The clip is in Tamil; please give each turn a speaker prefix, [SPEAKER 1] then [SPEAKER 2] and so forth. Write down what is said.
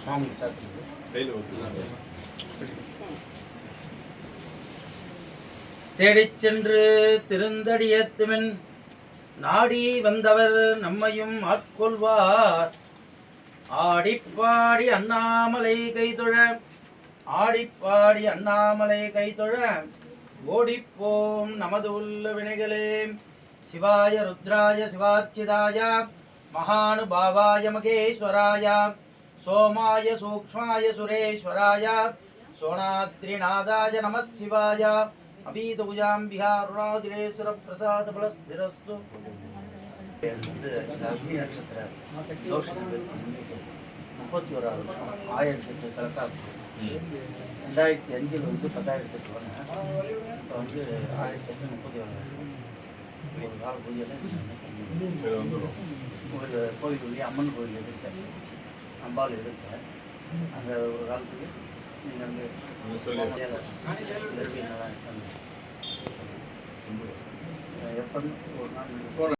[SPEAKER 1] சுவாமி
[SPEAKER 2] ஊற்றி
[SPEAKER 1] தேடிச் சென்று திருந்தடியத்துவன் நாடி வந்தவர் நம்மையும் ஆட்கொள்வார். ஆடிப்பாடி அண்ணாமலை கைதொழ ஆடிப்பாடி அண்ணாமலை கைதொழ ஓடிப்போம் நமது உள்ள வினைகளே. சிவாய ருத்ராய சிவார்ச்சிதாய மகானுபாவாய மகேஸ்வராய சோமாய சூக்ஷ்மாய சுரேஸ்வராய சோணாத்ரிநாதாய நமச்சிவாய அபீதபுஜாம்பிகா அருணாதிரேஸ்வர பிரசாத பலஸ்திரஸ்து. வந்து அக்னி நட்சத்திர தோஷம் முப்பத்தி ஓராவது வருஷம் ஆயிரத்தி எட்டு கலசாப்தம் ரெண்டாயிரத்தி அஞ்சில் வந்து பத்தாயிரத்தி எட்டு வந்தேன் இப்போ வந்து ஆயிரத்தி எட்டு முப்பத்தி ஓராவது வருஷம். ஒரு கால பூஜையில் கோயில் உள்ளே அம்மன் கோயில் எடுத்தேன் அம்பாள் எடுத்தேன். அங்கே ஒரு காலத்துக்கு நீங்கள் வந்து எப்போ ஒரு நாள்